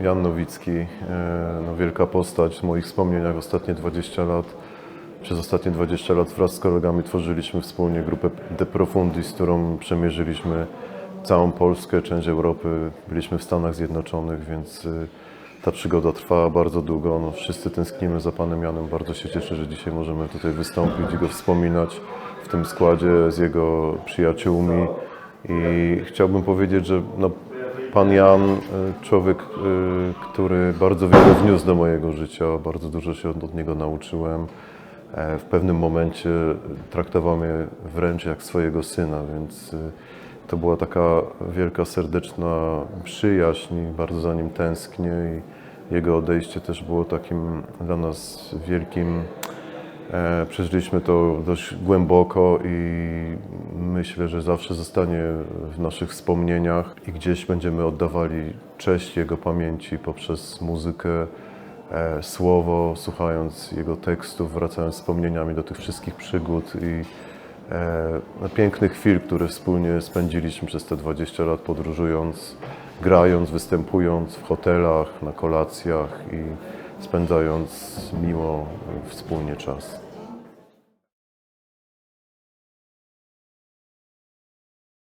Jan Nowicki, e, no wielka postać w moich wspomnieniach ostatnie 20 lat. Przez ostatnie 20 lat wraz z kolegami tworzyliśmy wspólnie grupę De Profundis, z którą przemierzyliśmy całą Polskę, część Europy. Byliśmy w Stanach Zjednoczonych, więc y, ta przygoda trwała bardzo długo. No, wszyscy tęsknimy za Panem Janem. Bardzo się cieszę, że dzisiaj możemy tutaj wystąpić i go wspominać w tym składzie z jego przyjaciółmi. I chciałbym powiedzieć, że no, Pan Jan, y, człowiek, y, który bardzo wiele wniósł do mojego życia, bardzo dużo się od niego nauczyłem. E, W pewnym momencie traktował mnie wręcz jak swojego syna, więc y, to była taka wielka, serdeczna przyjaźń bardzo za nim tęsknię i jego odejście też było takim dla nas wielkim Przeżyliśmy to dość głęboko i myślę, że zawsze zostanie w naszych wspomnieniach i gdzieś będziemy oddawali cześć Jego pamięci poprzez muzykę, e, słowo, słuchając Jego tekstów, wracając wspomnieniami do tych wszystkich przygód i e, no, pięknych chwil, które wspólnie spędziliśmy przez te 20 lat podróżując, grając, występując w hotelach, na kolacjach i spędzając miło wspólnie czas.